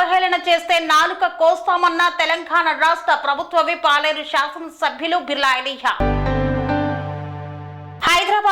అవహేళన చేస్తే నాలుక కోస్తామన్న తెలంగాణ రాష్ట్ర ప్రభుత్వ విప్ పాలేరు శాసనసభ్యులు బిర్లా ఎలియా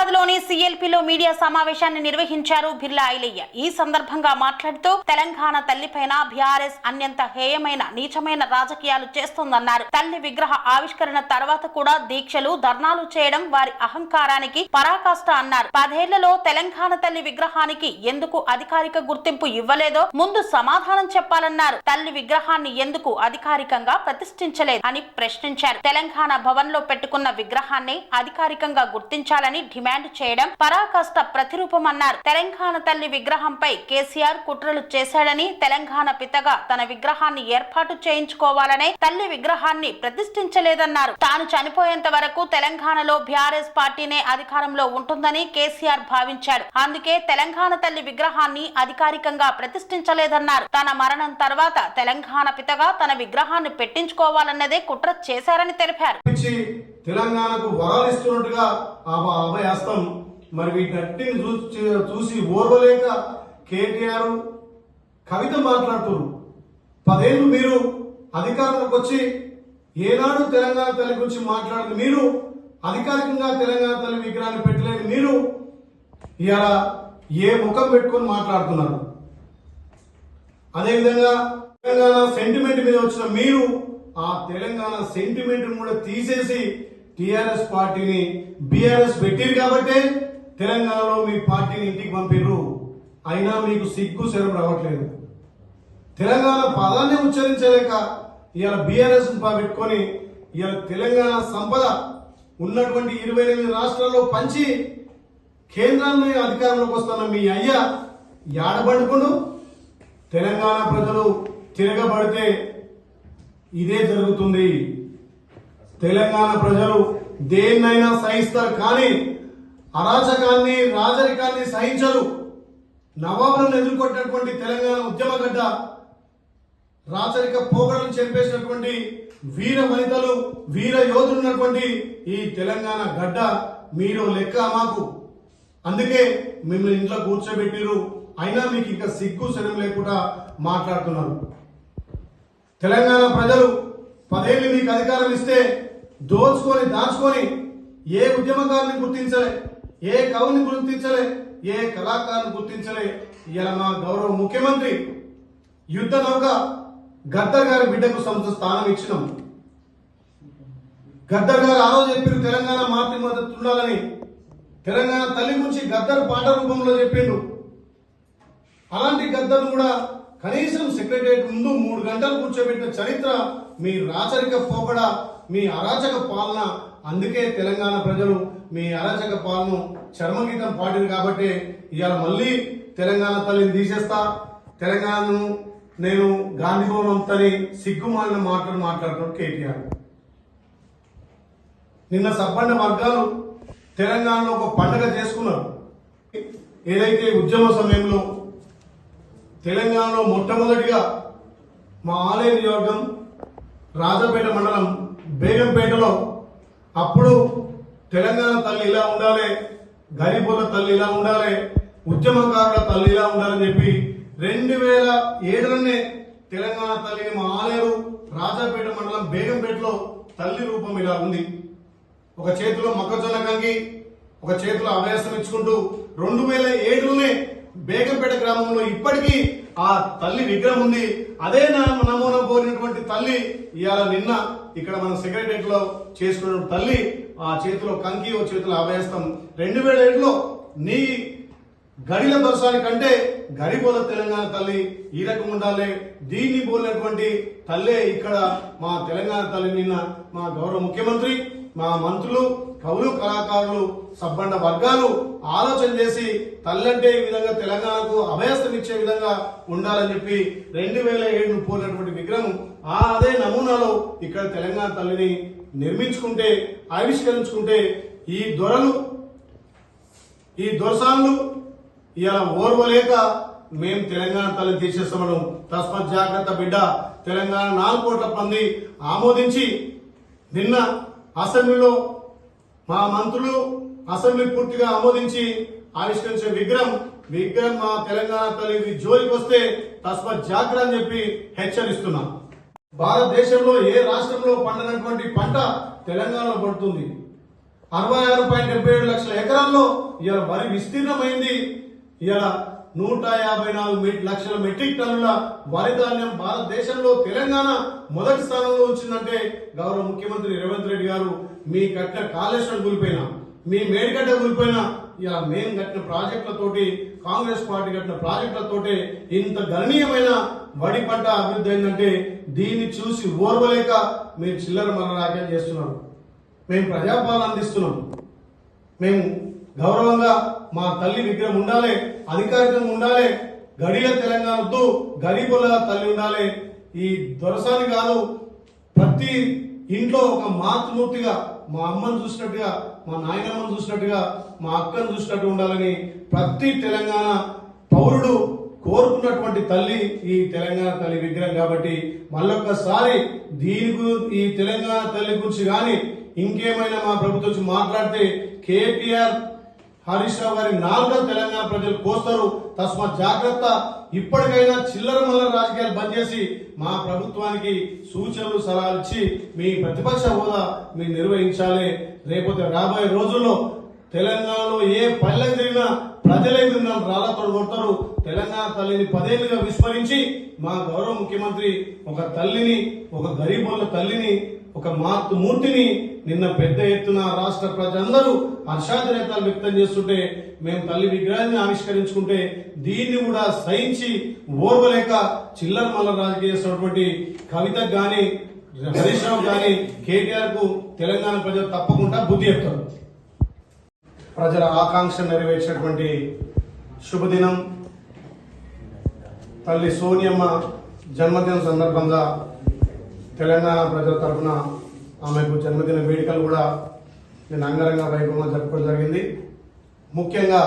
హైదరాబాద్లోని సిఎల్పిలో మీడియా సమావేశాన్ని నిర్వహించారు బిర్లా ఐలయ్య. ఈ సందర్భంగా మాట్లాడుతూ తెలంగాణ తల్లిపైన బీఆర్ఎస్ అన్యంత హేయమైన నీచమైన రాజకీయాలు చేస్తోందన్నారు. తల్లి విగ్రహ ఆవిష్కరణ తర్వాత కూడా దీక్షలు ధర్నాలు చేయడం వారి అహంకారానికి పరాకాష్ట అన్నారు. పదేళ్ళలో తెలంగాణ తల్లి విగ్రహానికి ఎందుకు అధికారిక గుర్తింపు ఇవ్వలేదో ముందు సమాధానం చెప్పాలన్నారు. తల్లి విగ్రహాన్ని ఎందుకు అధికారికంగా ప్రతిష్ఠించలేదు అని ప్రశ్నించారు. తెలంగాణ భవన్లో పెట్టుకున్న విగ్రహాన్ని అధికారికంగా గుర్తించాలని డిమాండ్ చేయడం పరాకాష్ట ప్రతిరూపం అన్నారు తెలంగాణ తల్లి విగ్రహంపై కేసీఆర్ కుట్రలు చేశాడని తెలంగాణ పితగా తన విగ్రహాన్ని ఏర్పాటు చేయించుకోవాలనే తల్లి విగ్రహాన్ని ప్రతిష్ఠించలేదన్నారు. తాను చనిపోయేంత వరకు తెలంగాణలో బీఆర్ఎస్ పార్టీనే అధికారంలో ఉంటుందని కేసీఆర్ భావించాడు. అందుకే తెలంగాణ తల్లి విగ్రహాన్ని అధికారికంగా ప్రతిష్ఠించలేదన్నారు. తన మరణం తర్వాత తెలంగాణ పితగా తన విగ్రహాన్ని పెట్టించుకోవాలన్నదే కుట్ర చేశారని తెలిపారు. తెలంగాణకు వరాలు ఇస్తున్నట్టుగా ఆ మరి వీటన్నిటిని చూసి చూసి ఓర్వలేక కేటీఆర్ కవిత మాట్లాడుతున్నారు పదేళ్ళు మీరు అధికారంలోకి వచ్చి ఏనాడు తెలంగాణ తల్లి గురించి మాట్లాడింది మీరు అధికారికంగా తెలంగాణ తల్లి విగ్రహాన్ని పెట్టలేని మీరు ఇలా ఏ ముఖం పెట్టుకొని మాట్లాడుతున్నారు? అదేవిధంగా తెలంగాణ సెంటిమెంట్ మీద వచ్చిన మీరు ఆ తెలంగాణ సెంటిమెంట్ కూడా తీసేసి టిఆర్ఎస్ పార్టీని బీఆర్ఎస్ పెట్టిరు కాబట్టే తెలంగాణలో మీ పార్టీని ఇంటికి పంపిర్రు. అయినా మీకు సిగ్గు శరం రావట్లేదు. తెలంగాణ పదాన్ని ఉచ్చరించలేక ఇవాళ బీఆర్ఎస్ పెట్టుకొని ఇవాళ తెలంగాణ సంపద ఉన్నటువంటి ఇరవై ఎనిమిది రాష్ట్రాల్లో పంచి కేంద్రాన్ని అధికారంలోకి వస్తున్న మీ అయ్యా ఏడబడుకును తెలంగాణ ప్రజలు తిరగబడితే ఇదే జరుగుతుంది. తెలంగాణ ప్రజలు దేన్నైనా సహిస్తారు కానీ అరాచకాన్ని రాజరికాన్ని సహించరు. నవాబులను ఎదుర్కొట్టినటువంటి తెలంగాణ ఉద్యమగడ్డ రాచరిక పోకడలను చంపేసినటువంటి వీర వనితలు వీర యోధులు ఉన్నటువంటి ఈ తెలంగాణ గడ్డ మీరు లెక్క మాకు. అందుకే మిమ్మల్ని ఇంట్లో కూర్చోబెట్టిరు అయినా మీకు ఇంకా సిగ్గు శరం లేకుండా మాట్లాడుతున్నారు. తెలంగాణ ప్రజలు పదేళ్ళు మీకు అధికారం ఇస్తే దోచుకొని దాచుకొని ఏ ఉద్యమకారుని గుర్తించలే ఏ కవుని గుర్తించలే ఏ కళాకారుని గుర్తించలే ఇలా మా గౌరవ ముఖ్యమంత్రి యుద్ధ నౌక గద్దర్ గారి బిడ్డకు సొంత స్థానం ఇచ్చినాం. గద్దర్ గారు ఆ రోజు చెప్పారు తెలంగాణ మాతృ మద్దతు ఉండాలని. తెలంగాణ తల్లి గురించి గద్దర్ పాట రూపంలో చెప్పిండు. అలాంటి గద్దర్ కూడా కనీసం సెక్రటరియట్ ముందు మూడు గంటలు కూర్చోబెట్టిన చరిత్ర మీ రాచరిక పోకడ మీ అరాచక పాలన అందుకే తెలంగాణ ప్రజలు మీ అరాచక పాలన చర్మగీతం పాడింది కాబట్టి ఇవాళ మళ్ళీ తెలంగాణ తల్లిని తీసేస్తా. తెలంగాణను నేను గాంధీ భవన్ అంతని సిగ్గుమాలిన మాటలు మాట్లాడుతున్నాడు కేటీఆర్. నిన్న సబ్బండ వర్గాలు తెలంగాణలో ఒక పండగ చేసుకున్నారు. ఏదైతే ఉద్యమ సమయంలో తెలంగాణలో మొట్టమొదటిగా మా ఆలయ నియోజకం రాజపేట మండలం బేగంపేటలో అప్పుడు తెలంగాణ తల్లి ఇలా ఉండాలి గరీబుల తల్లి ఇలా ఉండాలి ఉద్యమకారుల తల్లి ఇలా ఉండాలని చెప్పి రెండు వేల ఏడులోనే తెలంగాణ తల్లిని మా ఆలేరు రాజాపేట మండలం బేగంపేటలో తల్లి రూపం ఇలా ఉంది. ఒక చేతిలో మొక్కజొన్న కంగి ఒక చేతిలో అభ్యాసం ఇచ్చుకుంటూ రెండు వేల ఏడులోనే బేగంపేట గ్రామంలో ఇప్పటికీ ఆ తల్లి విగ్రహం ఉంది. అదే నా- నమూనా కోరినటువంటి తల్లి ఇవాళ నిన్న ఇక్కడ మన సెక్రటరియట్లో చేసుకున్న తల్లి ఆ చేతిలో కంకి ఓ చేతిలో అభయస్తం రెండు వేల ఏడులో నీ గడిల దోషాని కంటే గరిబోల తెలంగాణ తల్లి ఈ రకం ఉండాలి. దీన్ని పోలినటువంటి తల్లే ఇక్కడ మా తెలంగాణ తల్లి నిన్న మా గౌరవ ముఖ్యమంత్రి మా మంత్రులు కవులు కళాకారులు సబ్బండ వర్గాలు ఆలోచన చేసి తల్లంటే ఈ విధంగా తెలంగాణకు అభయస్థం ఇచ్చే విధంగా ఉండాలని చెప్పి రెండు వేల ఏడును పోలినటువంటి విగ్రహం ఆ అదే నమూనాలో ఇక్కడ తెలంగాణ తల్లిని నిర్మించుకుంటే ఆవిష్కరించుకుంటే ఈ దొరలు ఈ దొరసాన్లు ఇలా ఓర్వలేక మేము తెలంగాణ తల్లి తీసేస్తామను తస్మత్ జాగ్రత్త బిడ్డ తెలంగాణ నాలుగు కోట్ల మంది ఆమోదించి నిన్న అసెంబ్లీలో మా మంత్రులు అసెంబ్లీ పూర్తిగా ఆమోదించి ఆవిష్కరించే విగ్రహం విగ్రహం మా తెలంగాణ తల్లి జోలికి వస్తే తస్మత్ జాగ్రత్త అని చెప్పి హెచ్చరిస్తున్నాం. భారతదేశంలో ఏ రాష్ట్రంలో పండనటువంటి పంట తెలంగాణలో పడుతుంది? అరవై ఆరు పాయింట్ డెబ్బై ఏడు లక్షల ఎకరాల్లో ఇవాళ వరి విస్తీర్ణమైంది. ఇవాళ నూట యాభై నాలుగు లక్షల మెట్రిక్ టన్నుల వరి ధాన్యం భారతదేశంలో తెలంగాణ మొదటి స్థానంలో ఉంచిందంటే గౌరవ ముఖ్యమంత్రి రేవంత్ రెడ్డి గారు మీ కట్ట కాళేశ్వరం కూలిపోయినా మీ మేడిగడ్డ కూలిపోయినా ఇలా మేము కట్టిన ప్రాజెక్టులతోటి కాంగ్రెస్ పార్టీ కట్టిన ప్రాజెక్టులతోటి ఇంత గణనీయమైన వడి పంట అభివృద్ధి అయిందంటే దీన్ని చూసి ఓర్వలేక మీరు చిల్లర మల్ల రాజ్యం చేస్తున్నారు మేము ప్రజాపాలన అందిస్తున్నాం. మేము గౌరవంగా మా తల్లి విగ్రహం ఉండాలి అధికారికంగా ఉండాలి గడియ తెలంగాణ వద్దు గరీబుల తల్లి ఉండాలి. ఈ దొరసాని కాదు ప్రతి ఇంట్లో ఒక మాతృమూర్తిగా మా అమ్మను చూసినట్టుగా మా నాయనమ్మను చూసినట్టుగా మా అక్కను చూసినట్టు ఉండాలని ప్రతి తెలంగాణ పౌరుడు కోరుకున్నటువంటి తల్లి ఈ తెలంగాణ తల్లి విగ్రహం కాబట్టి మళ్ళొక్కసారి దీని గు- ఈ తెలంగాణ తల్లి గురించి కానీ ఇంకేమైనా మా ప్రభుత్వం మాట్లాడితే కేటీఆర్ హరీష్ రావు గారి నాలుగో తెలంగాణ ప్రజలు కోస్తారు. తస్మాత్ జాగ్రత్త. ఇప్పటికైనా చిల్లర మల్లర రాజకీయాలు బంద్ చేసి మా ప్రభుత్వానికి సూచనలు సలహాలు ఇచ్చి మీ ప్రతిపక్ష హోదా మీరు నిర్వహించాలి. లేకపోతే రాబోయే రోజుల్లో తెలంగాణలో ఏ పల్లె తిరిగినా ప్రజలే మిమ్మల్ని రాళ్ళతో కొడతారు. తెలంగాణ తల్లిని పదేళ్ళుగా విస్మరించి మా గౌరవ ముఖ్యమంత్రి ఒక తల్లిని ఒక గరీబుల తల్లిని ఒక మాతృ మూర్తిని నిన్న పెద్ద ఎత్తున రాష్ట్ర ప్రజలందరూ హర్షాతిరేకాలు వ్యక్తం చేస్తుంటే మేము తల్లి విగ్రహాన్ని ఆవిష్కరించుకుంటే దీన్ని కూడా సహించి ఓర్వలేక చిల్లర మల్ల రాజకీయ చేస్తున్నటువంటి కవితకు గాని హరీష్ రావు గాని కేటీఆర్కు తెలంగాణ ప్రజలు తప్పకుండా బుద్ధి చెప్తారు. ప్రజల ఆకాంక్ష నెరవేర్చినటువంటి శుభదినం. తల్లి సోనియమ్మ జన్మదినం సందర్భంగా తెలంగాణ ప్రజల తరఫున ఆమెకు జన్మదిన వేడుకలు కూడా నేను అంగరంగ వైభవంగా జరుపుకోవడం జరిగింది. ముఖ్యంగా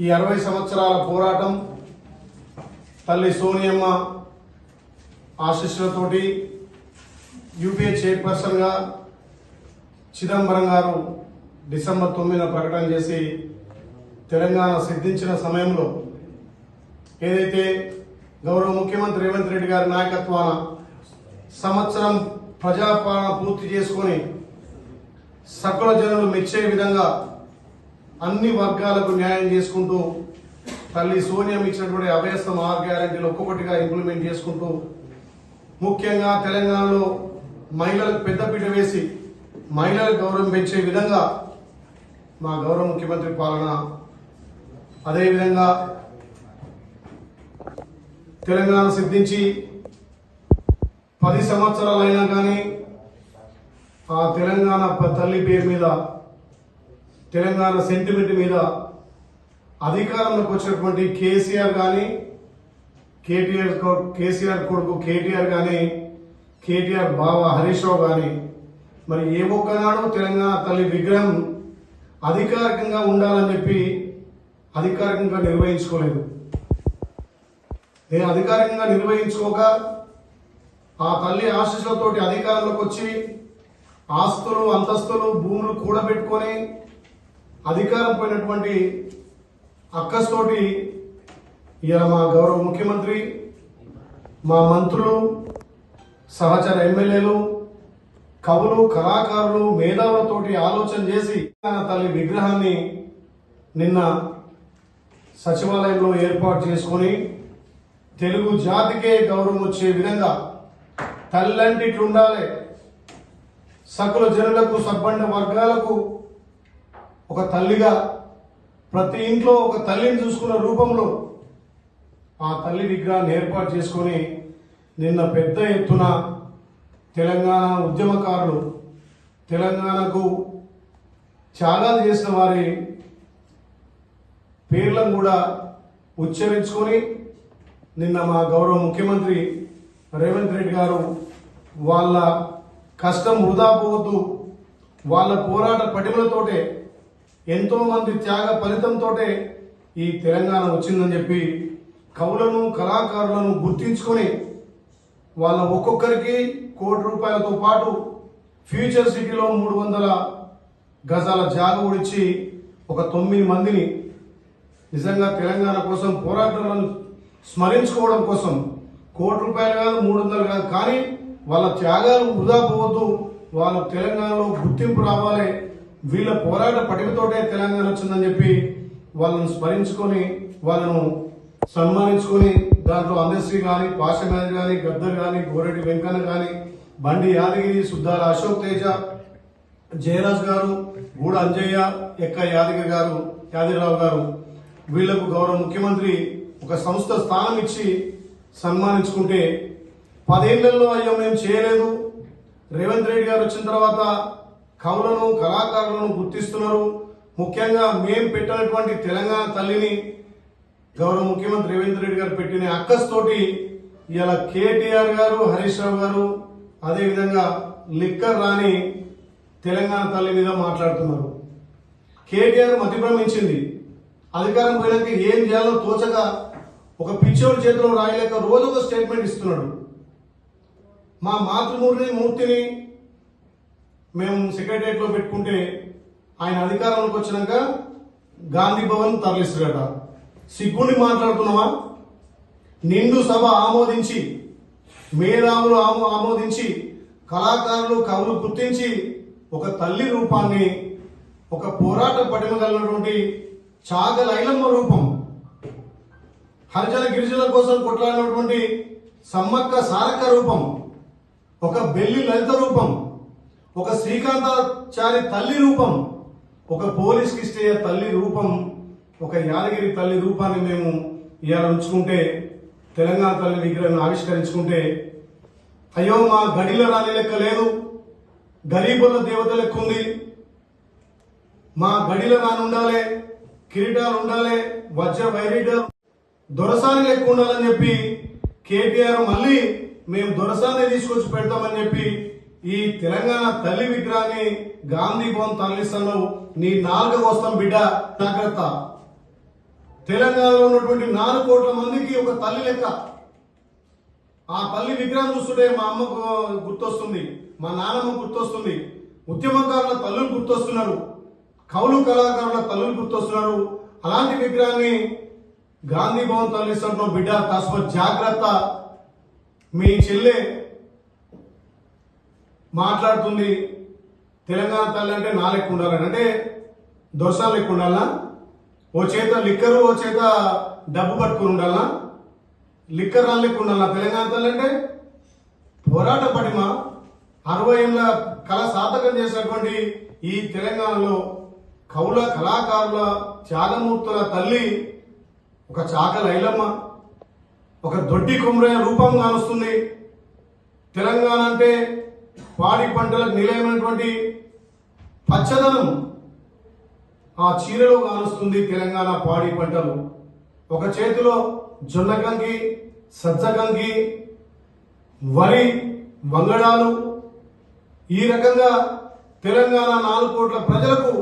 ఈ అరవై సంవత్సరాల పోరాటం తల్లి సోనియమ్మ ఆశీస్సులతోటి యూపీఏ చైర్పర్సన్గా చిదంబరం గారు డిసెంబర్ తొమ్మిదిన ప్రకటన చేసి తెలంగాణ సిద్ధించిన సమయంలో ఏదైతే గౌరవ ముఖ్యమంత్రి రేవంత్ రెడ్డి గారి నాయకత్వాన సంవత్సరం ప్రజాపాలన పూర్తి చేసుకొని సకల జనులు మెచ్చే విధంగా అన్ని వర్గాలకు న్యాయం చేసుకుంటూ తల్లి సోనియం ఇచ్చినటువంటి అభ్యస్తం ఆరు గ్యారంటీలు ఒక్కొక్కటిగా ఇంప్లిమెంట్ చేసుకుంటూ ముఖ్యంగా తెలంగాణలో మహిళలకు పెద్దపీట వేసి మహిళలకు గౌరవం పెంచే విధంగా మా గౌరవ ముఖ్యమంత్రి పాలన అదేవిధంగా తెలంగాణ సిద్ధించి పది సంవత్సరాలు అయినా కానీ ఆ తెలంగాణ తల్లి పేరు మీద తెలంగాణ సెంటిమెంట్ మీద అధికారంలోకి వచ్చినటువంటి కేసీఆర్ కానీ కేటీఆర్ కేసీఆర్ కొడుకు కేటీఆర్ కానీ కేటీఆర్ బావ హరీష్ రావు కానీ మరి ఏ ఒక్కనాడు తెలంగాణ తల్లి విగ్రహం అధికారికంగా ఉండాలని చెప్పి అధికారికంగా నిర్వహించుకోలేదు. నేను అధికారికంగా నిర్వహించుకోక ఆ తల్లి ఆశీస్సులతోటి అధికారంలోకి వచ్చి ఆస్తులు అంతస్తులు భూములు కూడబెట్టుకొని అధికారం పోయినటువంటి అక్కస్తోటి ఇలా మా గౌరవ ముఖ్యమంత్రి మా మంత్రులు సహచర ఎమ్మెల్యేలు కవులు కళాకారులు మేధావులతోటి ఆలోచన చేసి తెలంగాణ తల్లి విగ్రహాన్ని నిన్న సచివాలయంలో ఏర్పాటు చేసుకొని తెలుగు జాతికే గౌరవం వచ్చే విధంగా తల్లంటి ఉండాలి సకుల జనులకు సబ్బండ వర్గాలకు ఒక తల్లిగా ప్రతి ఇంట్లో ఒక తల్లిని చూసుకున్న రూపంలో ఆ తల్లి విగ్రహాన్ని ఏర్పాటు చేసుకొని నిన్న పెద్ద ఎత్తున తెలంగాణ ఉద్యమకారులు తెలంగాణకు త్యాగాలు చేసిన వారి పేర్లను కూడా ఉచ్చరించుకొని నిన్న మా గౌరవ ముఖ్యమంత్రి రేవంత్ రెడ్డి గారు వాళ్ళ కష్టం వృధా పోవద్దు వాళ్ళ పోరాట పటిమలతోటే ఎంతోమంది త్యాగ ఫలితంతోటే ఈ తెలంగాణ వచ్చిందని చెప్పి కవులను కళాకారులను గుర్తించుకొని వాళ్ళ ఒక్కొక్కరికి కోటి రూపాయలతో పాటు ఫ్యూచర్ సిటీలో మూడు వందల గజాల జాగ ఉడిచి ఒక తొమ్మిది మందిని నిజంగా తెలంగాణ కోసం పోరాటాలను స్మరించుకోవడం కోసం కోటి రూపాయలు కాదు మూడు వందలు కాదు కానీ వాళ్ళ త్యాగాలు వృధా పోవద్దు వాళ్ళ తెలంగాణలో గుర్తింపు రావాలి. వీళ్ళ పోరాట పటిమతోటే తెలంగాణ వచ్చిందని చెప్పి వాళ్ళను స్మరించుకొని వాళ్ళను సన్మానించుకొని దాంట్లో అందశ్రీ కానీ పాషమేజ్ కానీ గద్దర్ కానీ గోరెడ్డి వెంకన్న కానీ బండి యాదగిరి సుద్దాల అశోక్ తేజ జయరాజ్ గారు గూడ అంజయ్య ఎక్క యాదగిరి గారు యాదగిరిరావు గారు వీళ్ళకు గౌరవ ముఖ్యమంత్రి ఒక సంస్థ స్థానం ఇచ్చి సన్మానించుకుంటే పదేళ్ళలో అయ్యో మేము చేయలేదు. రేవంత్ రెడ్డి గారు వచ్చిన తర్వాత కవులను కళాకారులను గుర్తిస్తున్నారు. ముఖ్యంగా మేము పెట్టినటువంటి తెలంగాణ తల్లిని గౌరవ ముఖ్యమంత్రి రేవంత్ రెడ్డి గారు పెట్టిన అక్కస్ తోటి ఇలా కేటీఆర్ గారు హరీష్ రావు గారు అదేవిధంగా లిక్కర్ రాని తెలంగాణ తల్లి మీద మాట్లాడుతున్నారు. కేటీఆర్ మతిభ్రమించింది. అధికారం పోయినాక ఏం చేయాలో తోచక ఒక పిచ్చోడి చేతిలో రాయలేక రోజు ఒక స్టేట్మెంట్ ఇస్తున్నాడు. మా మాతృమూర్తిని మూర్తిని మేము సెక్రటరియట్లో పెట్టుకుంటే ఆయన అధికారంలోకి వచ్చినాక గాంధీ భవన్ తరలిస్తాడట సిగ్గుని మాట్లాడుతున్నావా? నిండు సభ ఆమోదించి మేధావులు ఆమో ఆమోదించి కళాకారులు కవులు గుర్తించి ఒక తల్లి రూపాన్ని ఒక పోరాట పటిమ కలిగినటువంటి చాగలైలమ్మ రూపం హరిజన గిరిజనుల కోసం కొట్లాడినటువంటి సమ్మక్క సారక్క రూపం ఒక బెల్లి లలిత రూపం ఒక శ్రీకాంతాచారి తల్లి రూపం ఒక పోలీస్ కిష్టయ్య తల్లి రూపం ఒక యాదగిరి తల్లి రూపాన్ని మేము ఇవాళ ఉంచుకుంటే తెలంగాణ తల్లి విగ్రహాన్ని ఆవిష్కరించుకుంటే అయ్యో మా గడిల రాని లెక్క లేదు గరీబుల దేవత లెక్క ఉంది. మా గడిల రాని ఉండాలి కిరీటాలు ఉండాలి వజ్ర వైరీటాలు దొరసాని లెక్క ఉండాలని చెప్పి కేటీఆర్ మళ్ళీ మేము దొరసాన్ని తీసుకొచ్చి పెడతామని చెప్పి ఈ తెలంగాణ తల్లి విగ్రహాన్ని గాంధీ భవన్ తరలిస్తాను నీ నాలుగు వస్తాం బిడ్డ జాగ్రత్త. తెలంగాణలో ఉన్నటువంటి నాలుగు కోట్ల మందికి ఒక తల్లి లెక్క. ఆ తల్లి విగ్రహం చూస్తుంటే మా అమ్మకు గుర్తొస్తుంది మా నాన్నమ్మ గుర్తొస్తుంది ఉద్యమకారుల తల్లులు గుర్తొస్తున్నారు కౌలు కళాకారుల తల్లులు గుర్తొస్తున్నారు. అలాంటి విగ్రహాన్ని గాంధీ భవన్ తరలిస్తున్న బిడ్డ కాస్త జాగ్రత్త. మీ చెల్లె మాట్లాడుతుంది తెలంగాణ తల్లి అంటే నా లెక్క ఉండాలని. అంటే దొరసా లెక్క ఉండాలనా? ఓ చేత లిక్కరు ఓ చేత డబ్బు పట్టుకుని ఉండాలనా? లిక్కర్ రాని లెక్క ఉండాలనా? తెలంగాణ తల్లి అంటే పోరాట పటిమ. అరవై ఏళ్ళ కళ సాధకం చేసినటువంటి ఈ తెలంగాణలో కవుల కళాకారుల త్యాగమూర్తుల తల్లి ఒక చాక లైలమ్మ ఒక దొడ్డి కుమ్రయ్య రూపం కానొస్తుంది తెలంగాణ అంటే పాడి పంటలకు నిలయమైనటువంటి పచ్చదనం ఆ చీరలో కానొస్తుంది తెలంగాణ పాడి పంటలు. ఒక చేతిలో జొన్న కంకి సజ్జ కంకి వరి వంగడాలు. ఈ రకంగా తెలంగాణ నాలుగు కోట్ల ప్రజలకు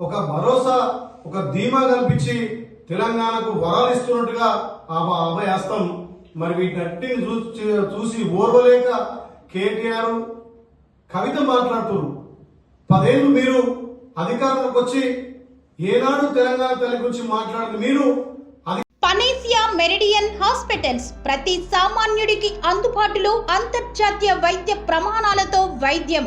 ఒక భరోసా ఒక ధీమా కల్పించి తెలంగాణకు వరాలు ఇస్తున్నట్టుగా ఆ అభయాస్తం మరి వీటన్నిటిని చూసి చూసి ఓర్వలేక కేటీఆర్ కవిత మాట్లాడుతున్నారు. పదేళ్ళు మీరు అధికారంలోకి వచ్చి ఏనాడు తెలంగాణ తల్లి గురించి మాట్లాడింది మీరు పనేసియా మెరిడియన్ హాస్పిటల్స్ ప్రతి సామాన్యుడికి అందుబాటులో అంతర్జాతీయ వైద్య ప్రమాణాలతో వైద్యం.